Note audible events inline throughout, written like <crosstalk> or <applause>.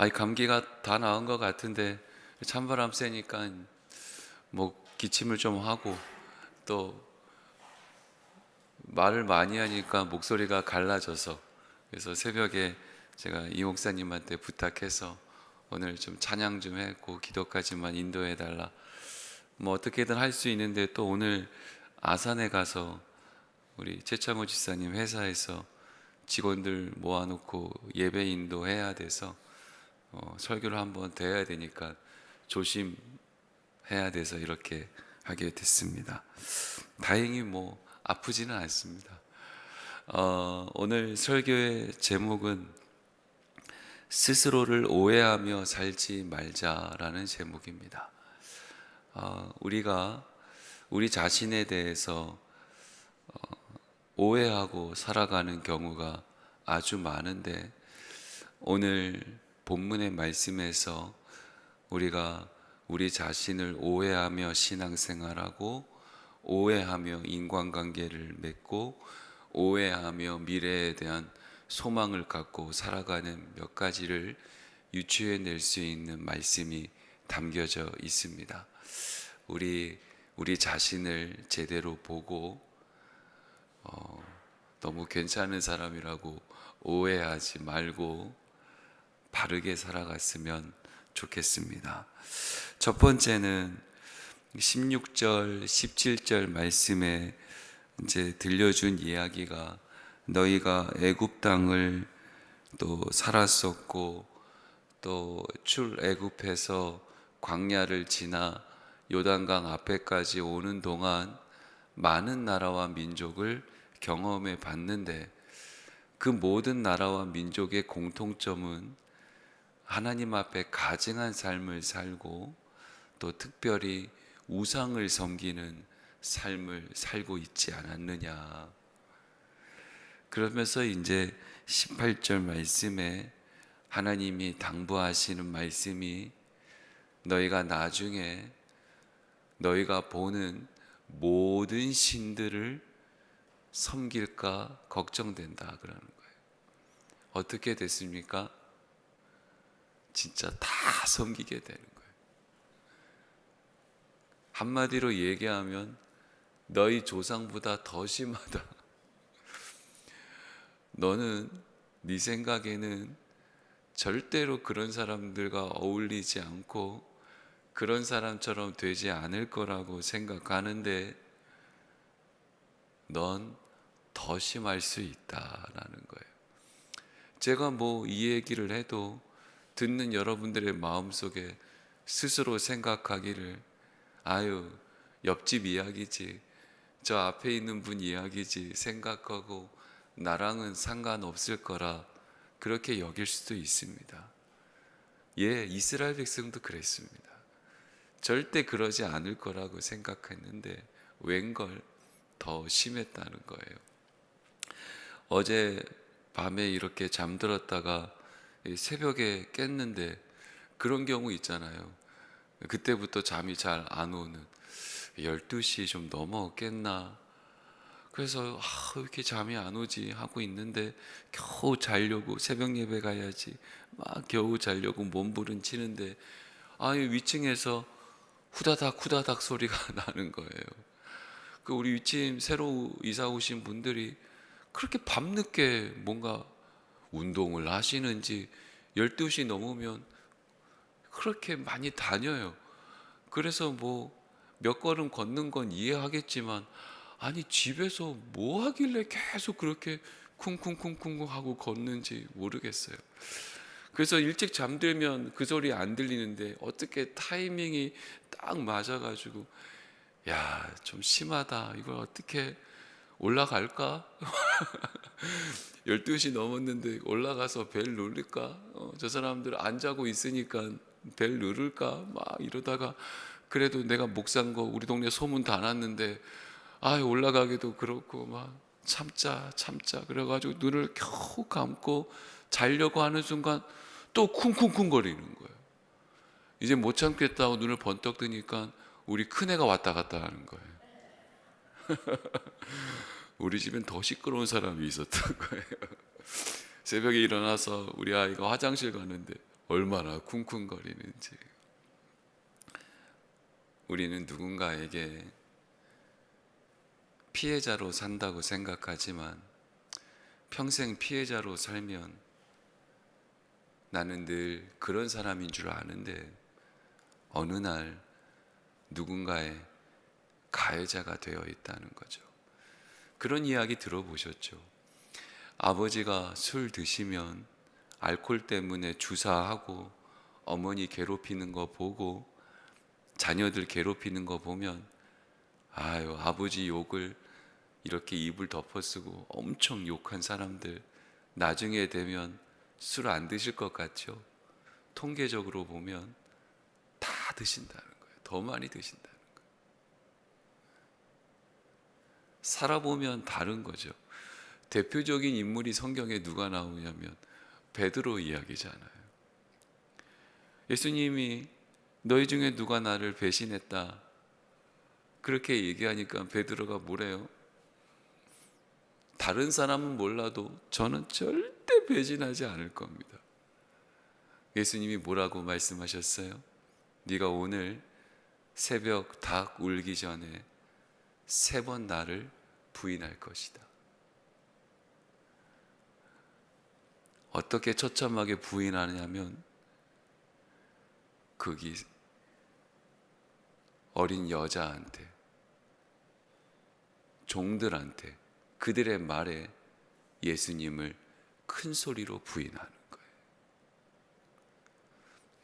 아이 감기가 다 나은 것 같은데 찬바람 쐬니까 뭐 기침을 좀 하고 또 말을 많이 하니까 목소리가 갈라져서 그래서 새벽에 제가 이 목사님한테 부탁해서 오늘 좀 찬양 좀 했고 기도까지만 인도해 달라. 뭐 어떻게든 할 수 있는데 또 오늘 아산에 가서 우리 최창호 지사님 회사에서 직원들 모아놓고 예배 인도해야 돼서 어, 설교를 한번 돼야 되니까 조심해야 돼서 이렇게 하게 됐습니다. 다행히 뭐 아프지는 않습니다. 어, 오늘 설교의 제목은 스스로를 오해하며 살지 말자라는 제목입니다. 어, 우리가 우리 자신에 대해서 어, 오해하고 살아가는 경우가 아주 많은데 오늘 본문의 말씀에서 우리가 우리 자신을 오해하며 신앙생활하고 오해하며 인간관계를 맺고 오해하며 미래에 대한 소망을 갖고 살아가는 몇 가지를 유추해 낼 수 있는 말씀이 담겨져 있습니다. 우리 우리 자신을 제대로 보고 어, 너무 괜찮은 사람이라고 오해하지 말고 바르게 살아갔으면 좋겠습니다. 첫 번째는 16절, 17절 말씀에 이제 들려준 이야기가 너희가 애굽 땅을 또 살았었고 또 출애굽해서 광야를 지나 요단강 앞에까지 오는 동안 많은 나라와 민족을 경험해 봤는데 그 모든 나라와 민족의 공통점은 하나님 앞에 가증한 삶을 살고 또 특별히 우상을 섬기는 삶을 살고 있지 않았느냐. 그러면서 이제 18절 말씀에 하나님이 당부하시는 말씀이 너희가 나중에 너희가 보는 모든 신들을 섬길까 걱정된다 그러는 거예요. 어떻게 됐습니까? 진짜 다 섬기게 되는 거예요. 한마디로 얘기하면 너희 조상보다 더 심하다. <laughs> 너는 네 생각에는 절대로 그런 사람들과 어울리지 않고 그런 사람처럼 되지 않을 거라고 생각하는데 넌 더 심할 수 있다라는 거예요. 제가 뭐 이 얘기를 해도 듣는 여러분들의 마음속에 스스로 생각하기를 아유 옆집 이야기지 저 앞에 있는 분 이야기지 생각하고 나랑은 상관없을 거라 그렇게 여길 수도 있습니다. 예, 이스라엘 백성도 그랬습니다. 절대 그러지 않을 거라고 생각했는데 웬걸 더 심했다는 거예요. 어제 밤에 이렇게 잠들었다가 새벽에 깼는데 그런 경우 있잖아요. 그때부터 잠이 잘 안 오는 12시 좀 넘어 깼나 그래서 아, 왜 이렇게 잠이 안 오지 하고 있는데 겨우 자려고 새벽 예배 가야지 막 겨우 자려고 몸부림 치는데 아 위층에서 후다닥 후다닥 소리가 <laughs> 나는 거예요. 그 우리 위층 새로 이사 오신 분들이 그렇게 밤늦게 뭔가 운동을 하시는지 12시 넘으면 그렇게 많이 다녀요. 그래서 뭐 몇 걸음 걷는 건 이해하겠지만 아니 집에서 뭐 하길래 계속 그렇게 쿵쿵쿵쿵 하고 걷는지 모르겠어요. 그래서 일찍 잠들면 그 소리 안 들리는데 어떻게 타이밍이 딱 맞아가지고 야 좀 심하다 이걸 어떻게 올라갈까? <laughs> 12시 넘었는데 올라가서 벨 누를까? 어, 저 사람들 안 자고 있으니까 벨 누를까? 막 이러다가 그래도 내가 목산 거 우리 동네 소문 다 났는데 아 올라가기도 그렇고 막 참자 참자 그래가지고 눈을 겨우 감고 자려고 하는 순간 또 쿵쿵쿵 거리는 거예요. 이제 못 참겠다고 눈을 번떡 뜨니까 우리 큰애가 왔다 갔다 하는 거예요. <laughs> 우리 집엔 더 시끄러운 사람이 있었던 거예요. <laughs> 새벽에 일어나서 우리 아이가 화장실 가는데 얼마나 쿵쿵거리는지. 우리는 누군가에게 피해자로 산다고 생각하지만 평생 피해자로 살면 나는 늘 그런 사람인 줄 아는데 어느 날 누군가의 가해자가 되어 있다는 거죠. 그런 이야기 들어보셨죠? 아버지가 술 드시면 알코올 때문에 주사하고 어머니 괴롭히는 거 보고 자녀들 괴롭히는 거 보면 아유 아버지 욕을 이렇게 입을 덮어쓰고 엄청 욕한 사람들 나중에 되면 술 안 드실 것 같죠? 통계적으로 보면 다 드신다는 거예요. 더 많이 드신다는 거예요. 살아보면 다른 거죠. 대표적인 인물이 성경에 누가 나오냐면 베드로 이야기잖아요. 예수님이 너희 중에 누가 나를 배신했다. 그렇게 얘기하니까 베드로가 뭐래요? 다른 사람은 몰라도 저는 절대 배신하지 않을 겁니다. 예수님이 뭐라고 말씀하셨어요? 네가 오늘 새벽 닭 울기 전에 세 번 나를 부인할 것이다. 어떻게 처참하게 부인하냐면 거기 어린 여자한테 종들한테 그들의 말에 예수님을 큰 소리로 부인하는 거예요.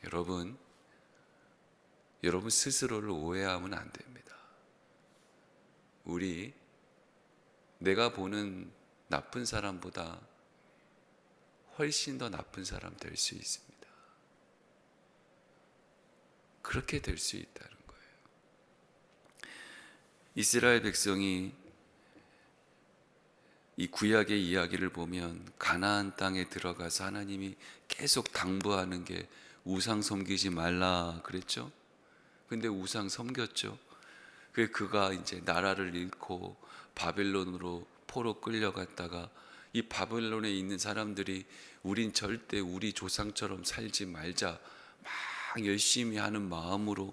여러분, 여러분 스스로를 오해하면 안 됩니다. 우리 내가 보는 나쁜 사람보다 훨씬 더 나쁜 사람 될 수 있습니다. 그렇게 될 수 있다는 거예요. 이스라엘 백성이 이 구약의 이야기를 보면 가나안 땅에 들어가서 하나님이 계속 당부하는 게 우상 섬기지 말라 그랬죠. 근데 우상 섬겼죠. 그 그가 이제 나라를 잃고 바벨론으로 포로 끌려갔다가 이 바벨론에 있는 사람들이 우린 절대 우리 조상처럼 살지 말자 막 열심히 하는 마음으로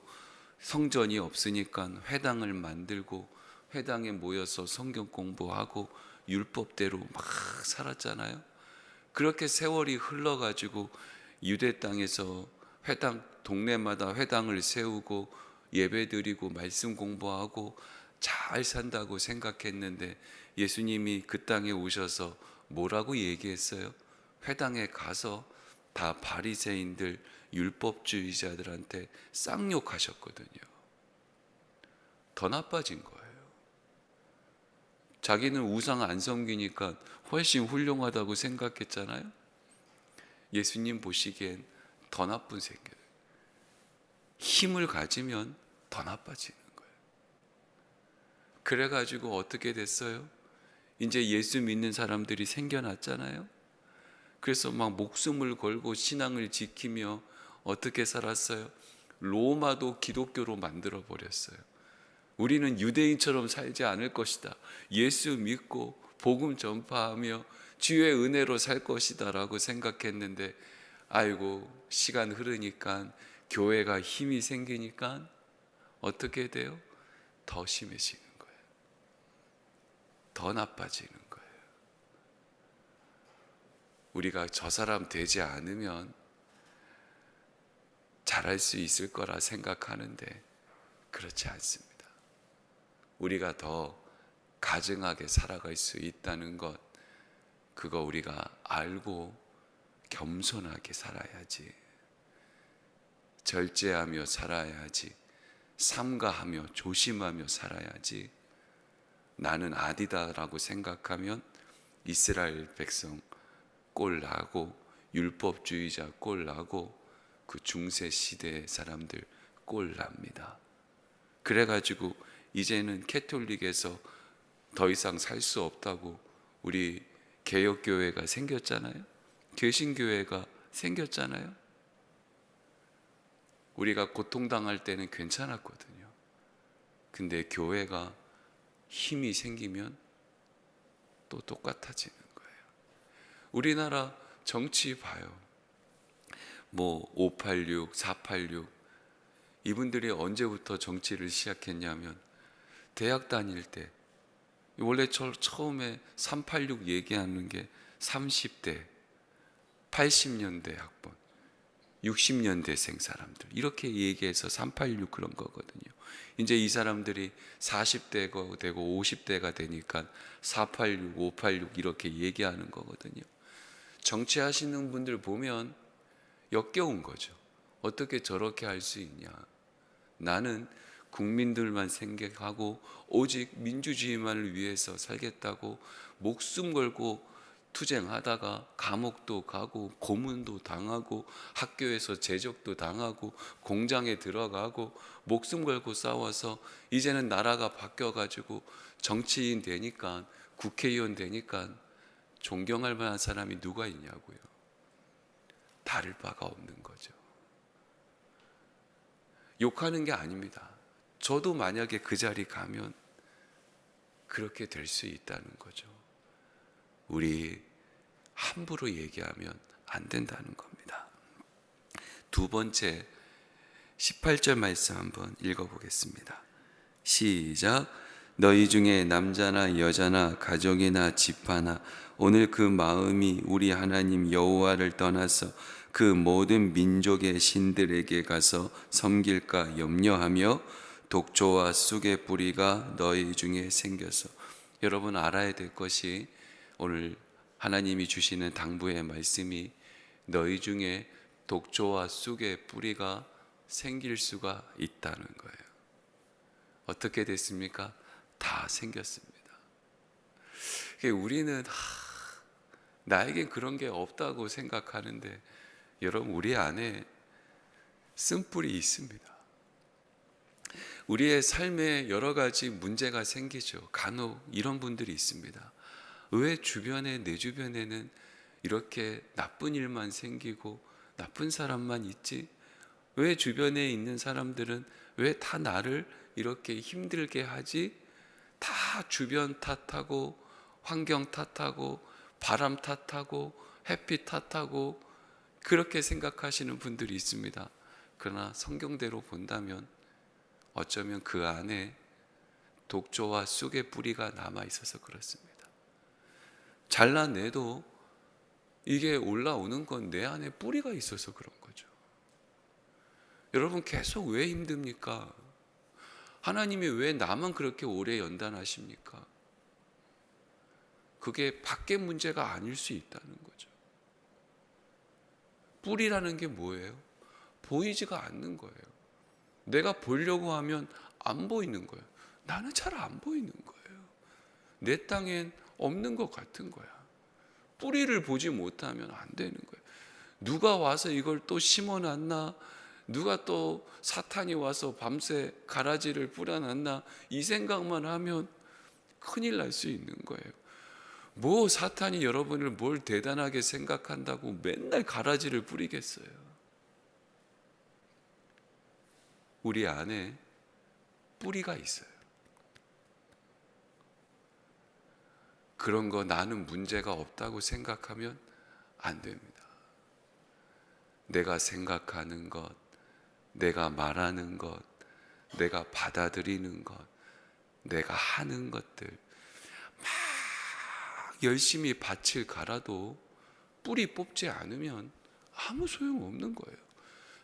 성전이 없으니까 회당을 만들고 회당에 모여서 성경 공부하고 율법대로 막 살았잖아요. 그렇게 세월이 흘러가지고 유대 땅에서 회당 동네마다 회당을 세우고 예배 드리고 말씀 공부하고 잘 산다고 생각했는데 예수님이 그 땅에 오셔서 뭐라고 얘기했어요? 회당에 가서 다 바리새인들 율법주의자들한테 쌍욕하셨거든요. 더 나빠진 거예요. 자기는 우상 안 섬기니까 훨씬 훌륭하다고 생각했잖아요. 예수님 보시기엔 더 나쁜 새끼들. 힘을 가지면 더 나빠지는 거예요. 그래가지고 어떻게 됐어요? 이제 예수 믿는 사람들이 생겨났잖아요. 그래서 막 목숨을 걸고 신앙을 지키며 어떻게 살았어요? 로마도 기독교로 만들어 버렸어요. 우리는 유대인처럼 살지 않을 것이다. 예수 믿고 복음 전파하며 주의 은혜로 살 것이다라고 생각했는데 아이고 시간 흐르니까 교회가 힘이 생기니까 어떻게 돼요? 더 심해지는 거예요. 더 나빠지는 거예요. 우리가 저 사람 되지 않으면 잘할 수 있을 거라 생각하는데 그렇지 않습니다. 우리가 더 가증하게 살아갈 수 있다는 것, 그거 우리가 알고 겸손하게 살아야지. 절제하며 살아야지. 삼가하며 조심하며 살아야지. 나는 아디다라고 생각하면 이스라엘 백성 꼴나고 율법주의자 꼴나고 그 중세 시대의 사람들 꼴납니다. 그래가지고 이제는 캐톨릭에서 더 이상 살 수 없다고 우리 개혁교회가 생겼잖아요. 개신교회가 생겼잖아요. 우리가 고통당할 때는 괜찮았거든요. 근데 교회가 힘이 생기면 또 똑같아지는 거예요. 우리나라 정치 봐요. 뭐 586, 486 이분들이 언제부터 정치를 시작했냐면 대학 다닐 때 원래 저 처음에 386 얘기하는 게 30대 80년대 학번 60년대생 사람들 이렇게 얘기해서 386 그런 거거든요. 이제 이 사람들이 40대가 되고 50대가 되니까 486, 586 이렇게 얘기하는 거거든요. 정치하시는 분들 보면 역겨운 거죠. 어떻게 저렇게 할 수 있냐. 나는 국민들만 생각하고 오직 민주주의만을 위해서 살겠다고 목숨 걸고 투쟁하다가 감옥도 가고 고문도 당하고 학교에서 제적도 당하고 공장에 들어가고 목숨 걸고 싸워서 이제는 나라가 바뀌어 가지고 정치인 되니까 국회의원 되니까 존경할 만한 사람이 누가 있냐고요. 다를 바가 없는 거죠. 욕하는 게 아닙니다. 저도 만약에 그 자리 가면 그렇게 될 수 있다는 거죠. 우리 함부로 얘기하면 안 된다는 겁니다. 두 번째 18절 말씀 한번 읽어보겠습니다. 시작. 너희 중에 남자나 여자나 가족이나 집하나 오늘 그 마음이 우리 하나님 여호와를 떠나서 그 모든 민족의 신들에게 가서 섬길까 염려하며 독조와 쑥의 뿌리가 너희 중에 생겨서 여러분 알아야 될 것이 오늘 하나님이 주시는 당부의 말씀이 너희 중에 독조와 쑥의 뿌리가 생길 수가 있다는 거예요. 어떻게 됐습니까? 다 생겼습니다. 우리는 하, 나에겐 그런 게 없다고 생각하는데 여러분 우리 안에 쓴뿌리 있습니다. 우리의 삶에 여러 가지 문제가 생기죠. 간혹 이런 분들이 있습니다. 왜 주변에 내 주변에는 이렇게 나쁜 일만 생기고 나쁜 사람만 있지? 왜 주변에 있는 사람들은 왜 다 나를 이렇게 힘들게 하지? 다 주변 탓하고 환경 탓하고 바람 탓하고 햇빛 탓하고 그렇게 생각하시는 분들이 있습니다. 그러나 성경대로 본다면 어쩌면 그 안에 독조와 쑥의 뿌리가 남아 있어서 그렇습니다. 잘라내도 이게 올라오는 건 내 안에 뿌리가 있어서 그런 거죠. 여러분 계속 왜 힘듭니까? 하나님이 왜 나만 그렇게 오래 연단하십니까? 그게 밖의 문제가 아닐 수 있다는 거죠. 뿌리라는 게 뭐예요? 보이지가 않는 거예요. 내가 보려고 하면 안 보이는 거예요. 나는 잘 안 보이는 거예요. 내 땅엔 없는 것 같은 거야. 뿌리를 보지 못하면 안 되는 거예요. 누가 와서 이걸 또 심어놨나? 누가 또 사탄이 와서 밤새 가라지를 뿌려놨나? 이 생각만 하면 큰일 날 수 있는 거예요. 뭐 사탄이 여러분을 뭘 대단하게 생각한다고 맨날 가라지를 뿌리겠어요. 우리 안에 뿌리가 있어요. 그런 거 나는 문제가 없다고 생각하면 안 됩니다. 내가 생각하는 것, 내가 말하는 것, 내가 받아들이는 것, 내가 하는 것들, 막 열심히 밭을 갈아도 뿌리 뽑지 않으면 아무 소용 없는 거예요.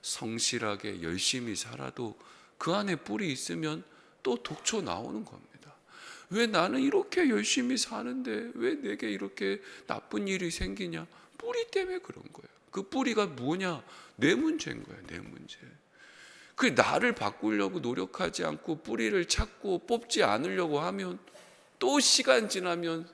성실하게 열심히 살아도 그 안에 뿌리 있으면 또 독초 나오는 겁니다. 왜 나는 이렇게 열심히 사는데 왜 내게 이렇게 나쁜 일이 생기냐? 뿌리 때문에 그런 거예요. 그 뿌리가 뭐냐? 내 문제인 거예요, 내 문제. 그 나를 바꾸려고 노력하지 않고 뿌리를 찾고 뽑지 않으려고 하면 또 시간 지나면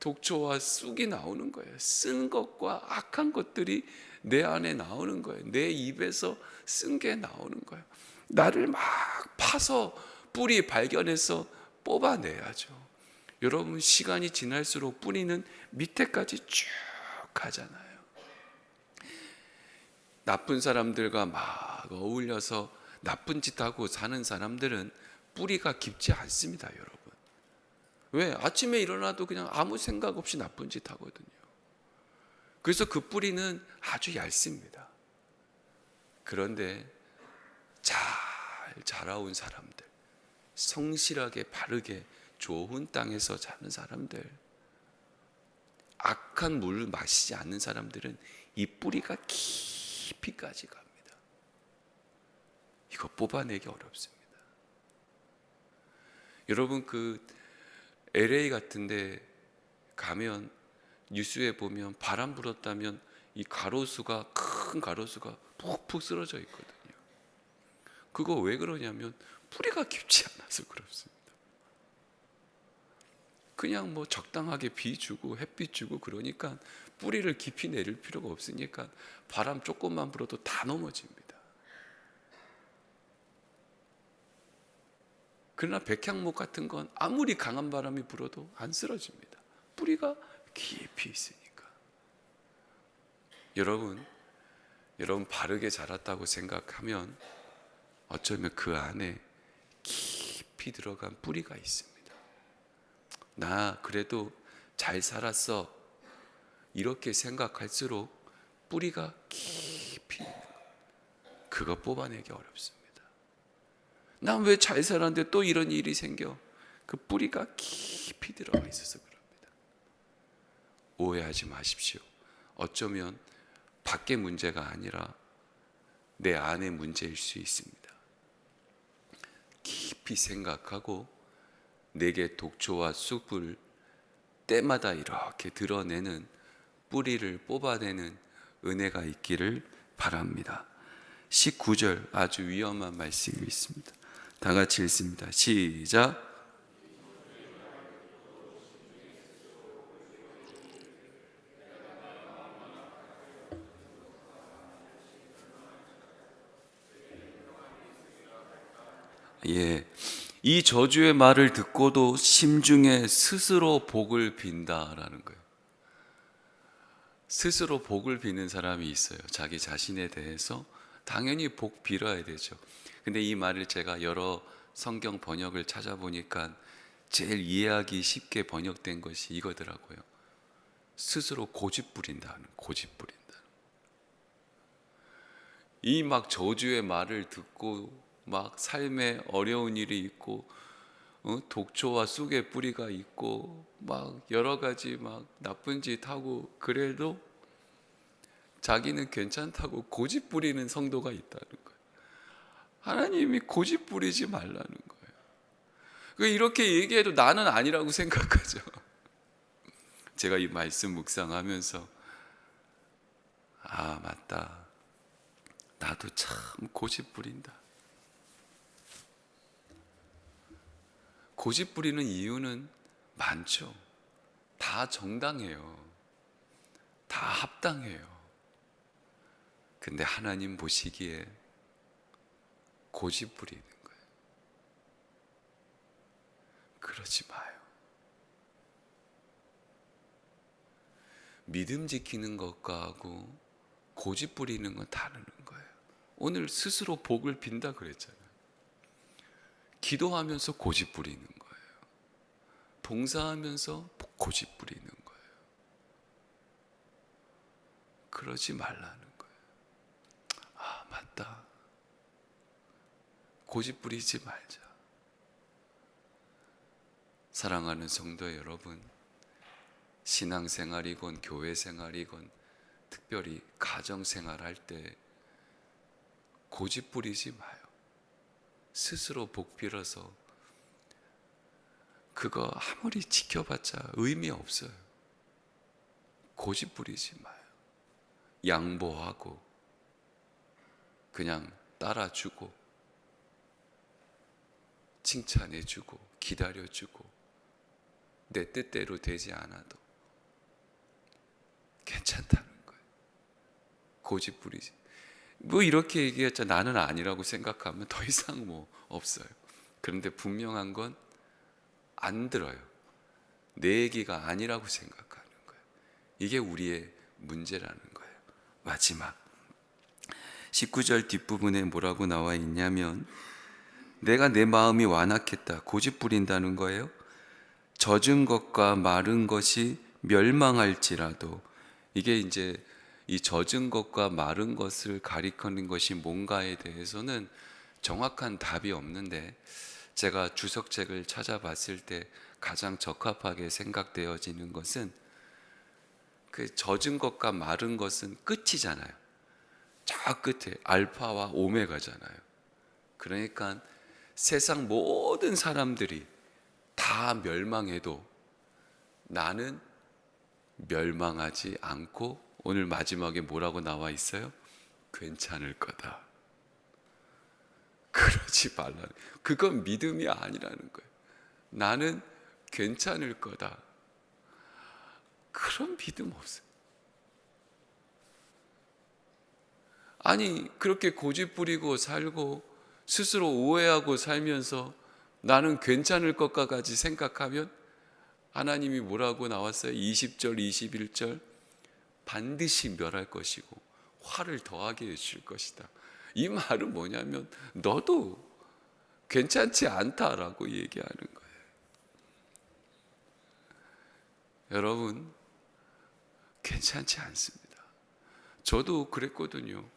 독초와 쑥이 나오는 거예요. 쓴 것과 악한 것들이 내 안에 나오는 거예요. 내 입에서 쓴 게 나오는 거예요. 나를 막 파서 뿌리 발견해서 뽑아내야죠. 여러분 시간이 지날수록 뿌리는 밑에까지 쭉 가잖아요. 나쁜 사람들과 막 어울려서 나쁜 짓 하고 사는 사람들은 뿌리가 깊지 않습니다, 여러분. 왜? 아침에 일어나도 그냥 아무 생각 없이 나쁜 짓 하거든요. 그래서 그 뿌리는 아주 얇습니다. 그런데 잘 자라온 사람들, 성실하게 바르게 좋은 땅에서 자는 사람들, 악한 물을 마시지 않는 사람들은 이 뿌리가 깊이까지 갑니다. 이거 뽑아내기 어렵습니다. 여러분 그 LA 같은데 가면 뉴스에 보면 바람 불었다면 이 가로수가 큰 가로수가 푹푹 쓰러져 있거든요. 그거 왜 그러냐면 뿌리가 깊지 않아서 그렇습니다. 그냥 뭐 적당하게 비 주고 햇빛 주고 그러니까 뿌리를 깊이 내릴 필요가 없으니까 바람 조금만 불어도 다 넘어집니다. 그러나 백향목 같은 건 아무리 강한 바람이 불어도 안 쓰러집니다. 뿌리가 깊이 있으니까. 여러분, 여러분 바르게 자랐다고 생각하면 어쩌면 그 안에 깊이 들어간 뿌리가 있습니다. 나 그래도 잘 살았어. 이렇게 생각할수록 뿌리가 깊이. 그거 뽑아내기 어렵습니다. 난 왜 잘 살았는데 또 이런 일이 생겨? 그 뿌리가 깊이 들어가 있어서 그럽니다. 오해하지 마십시오. 어쩌면 밖의 문제가 아니라 내 안의 문제일 수 있습니다. 깊이 생각하고 내게 독초와 쑥을 때마다 이렇게 드러내는 뿌리를 뽑아내는 은혜가 있기를 바랍니다. 19절 아주 위험한 말씀이 있습니다. 다 같이 읽습니다. 시작. 예. 이 저주의 말을 듣고도 심중에 스스로 복을 빈다라는 거예요. 스스로 복을 비는 사람이 있어요. 자기 자신에 대해서 당연히 복 빌어야 되죠. 근데 이 말을 제가 여러 성경 번역을 찾아보니까 제일 이해하기 쉽게 번역된 것이 이거더라고요. 스스로 고집 부린다는 고집 부린다. 이 막 저주의 말을 듣고 막 삶에 어려운 일이 있고 어? 독초와 쑥의 뿌리가 있고 막 여러 가지 막 나쁜 짓 하고 그래도 자기는 괜찮다고 고집 부리는 성도가 있다는 거예요. 하나님이 고집 부리지 말라는 거예요. 그 이렇게 얘기해도 나는 아니라고 생각하죠. <laughs> 제가 이 말씀 묵상하면서 아 맞다. 나도 참 고집 부린다. 고집 부리는 이유는 많죠. 다 정당해요. 다 합당해요. 근데 하나님 보시기에 고집 부리는 거예요. 그러지 마요. 믿음 지키는 것과 하고 고집 부리는 건 다른 거예요. 오늘 스스로 복을 빈다 그랬잖아요. 기도하면서 고집 부리는 거예요. 봉사하면서 고집 부리는 거예요. 그러지 말라는 거예요. 아, 맞다. 고집 부리지 말자. 사랑하는 성도 여러분, 신앙생활이건 교회 생활이건 특별히 가정 생활 할 때 고집 부리지 마요. 스스로 복 빌어서 그거 아무리 지켜봤자 의미 없어요. 고집 부리지 마요. 양보하고 그냥 따라주고 칭찬해주고 기다려주고 내 뜻대로 되지 않아도 괜찮다는 거예요. 고집 부리지. 뭐 이렇게 얘기했자 나는 아니라고 생각하면 더 이상 뭐 없어요. 그런데 분명한 건 안 들어요. 내 얘기가 아니라고 생각하는 거예요. 이게 우리의 문제라는 거예요. 마지막 19절 뒷부분에 뭐라고 나와 있냐면 내가 내 마음이 완악했다. 고집 부린다는 거예요. 젖은 것과 마른 것이 멸망할지라도 이게 이제 이 젖은 것과 마른 것을 가리키는 것이 뭔가에 대해서는 정확한 답이 없는데 제가 주석책을 찾아봤을 때 가장 적합하게 생각되어지는 것은 그 젖은 것과 마른 것은 끝이잖아요. 저 끝에 알파와 오메가잖아요. 그러니까 세상 모든 사람들이 다 멸망해도 나는 멸망하지 않고 오늘 마지막에 뭐라고 나와 있어요? 괜찮을 거다. 그러지 말라는. 그건 믿음이 아니라는 거예요. 나는 괜찮을 거다. 그런 믿음 없어요. 아니, 그렇게 고집 부리고 살고 스스로 오해하고 살면서 나는 괜찮을 것까지 생각하면 하나님이 뭐라고 나왔어요? 20절, 21절. 반드시 멸할 것이고 화를 더하게 해줄 것이다. 이 말은 뭐냐면 너도 괜찮지 않다라고 얘기하는 거예요. 여러분, 괜찮지 않습니다. 저도 그랬거든요.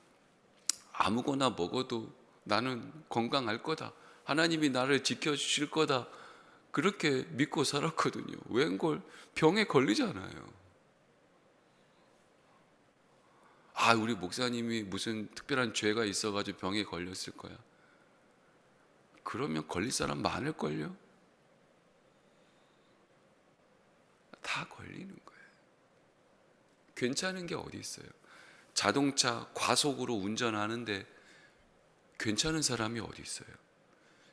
아무거나 먹어도 나는 건강할 거다. 하나님이 나를 지켜주실 거다. 그렇게 믿고 살았거든요. 웬걸 병에 걸리잖아요. 아, 우리 목사님이 무슨 특별한 죄가 있어가지고 병에 걸렸을 거야. 그러면 걸릴 사람 많을걸요? 다 걸리는 거예요. 괜찮은 게 어디 있어요? 자동차 과속으로 운전하는데 괜찮은 사람이 어디 있어요?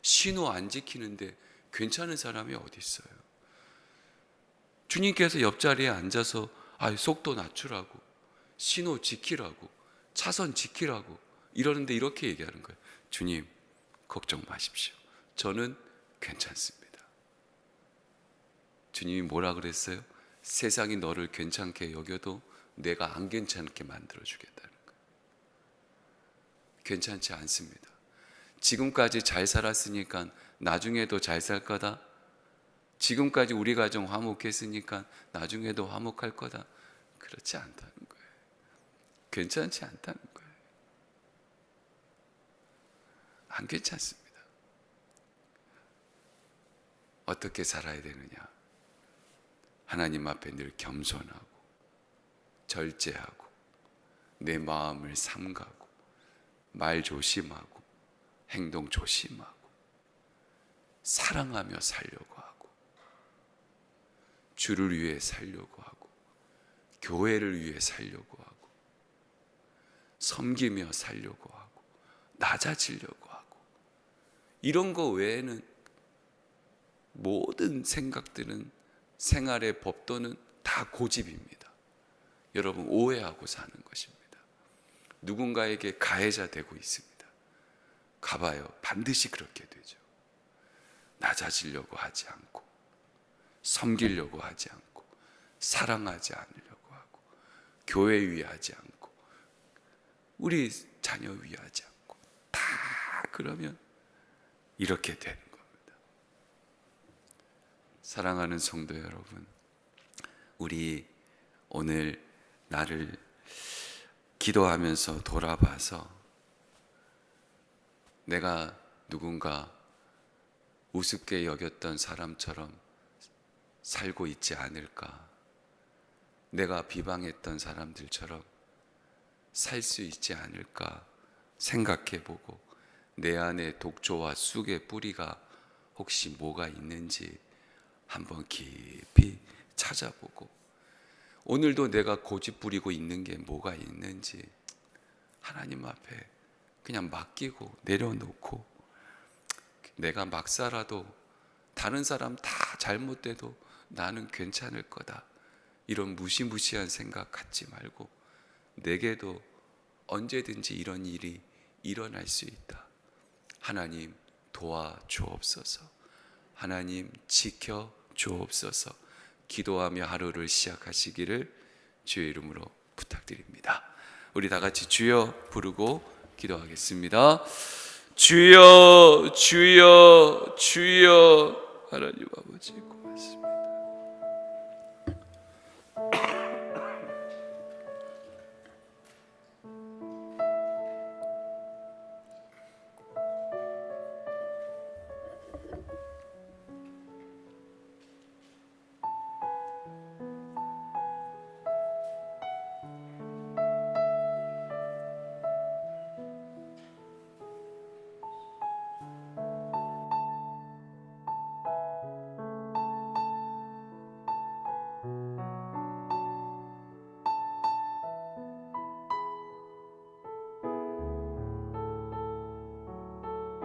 신호 안 지키는데 괜찮은 사람이 어디 있어요? 주님께서 옆자리에 앉아서 아, 속도 낮추라고 신호 지키라고 차선 지키라고 이러는데 이렇게 얘기하는 거예요. 주님 걱정 마십시오. 저는 괜찮습니다. 주님이 뭐라 그랬어요? 세상이 너를 괜찮게 여겨도 내가 안 괜찮게 만들어 주겠다는 거예요. 괜찮지 않습니다. 지금까지 잘 살았으니까 나중에도 잘 살 거다. 지금까지 우리 가정 화목했으니까 나중에도 화목할 거다. 그렇지 않다는. 괜찮지 않다는 거예요. 안 괜찮습니다. 어떻게 살아야 되느냐? 하나님 앞에 늘 겸손하고 절제하고 내 마음을 삼가고 말 조심하고 행동 조심하고 사랑하며 살려고 하고 주를 위해 살려고 하고 교회를 위해 살려고 하고 섬기며 살려고 하고 낮아지려고 하고 이런 거 외에는 모든 생각들은 생활의 법도는 다 고집입니다. 여러분 오해하고 사는 것입니다. 누군가에게 가해자 되고 있습니다. 가봐요. 반드시 그렇게 되죠. 낮아지려고 하지 않고, 섬기려고 하지 않고, 사랑하지 않으려고 하고, 교회 위하지 않고, 우리 자녀 위하지 않고, 다 그러면 이렇게 되는 겁니다. 사랑하는 성도 여러분, 우리 오늘 나를 기도하면서 돌아봐서 내가 누군가 우습게 여겼던 사람처럼 살고 있지 않을까? 내가 비방했던 사람들처럼 살 수 있지 않을까 생각해 보고 내 안에 독조와 쑥의 뿌리가 혹시 뭐가 있는지 한번 깊이 찾아보고 오늘도 내가 고집 부리고 있는 게 뭐가 있는지 하나님 앞에 그냥 맡기고 내려놓고 내가 막 살아도 다른 사람 다 잘못돼도 나는 괜찮을 거다. 이런 무시무시한 생각 갖지 말고 내게도 언제든지 이런 일이 일어날 수 있다. 하나님 도와 주옵소서. 하나님 지켜 주옵소서. 기도하며 하루를 시작하시기를 주의 이름으로 부탁드립니다. 우리 다 같이 주여 부르고 기도하겠습니다. 주여, 주여, 주여, 하나님 아버지.